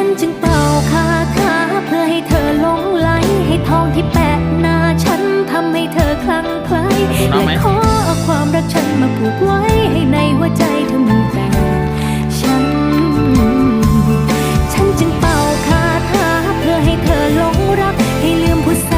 ฉันจึงเป่าคาถาเพื่อให้เธอหลงไหล ให้ทองที่แปะหน้าฉันทำให้เธอคลั่งไคล้และขอเอาความรักฉันมาผูกไว้ให้ในหัวใจเธอมีแต่ฉัน ฉันจึงเป่าคาถาเพื่อให้เธอหลงรัก ให้ลืมผู้สาว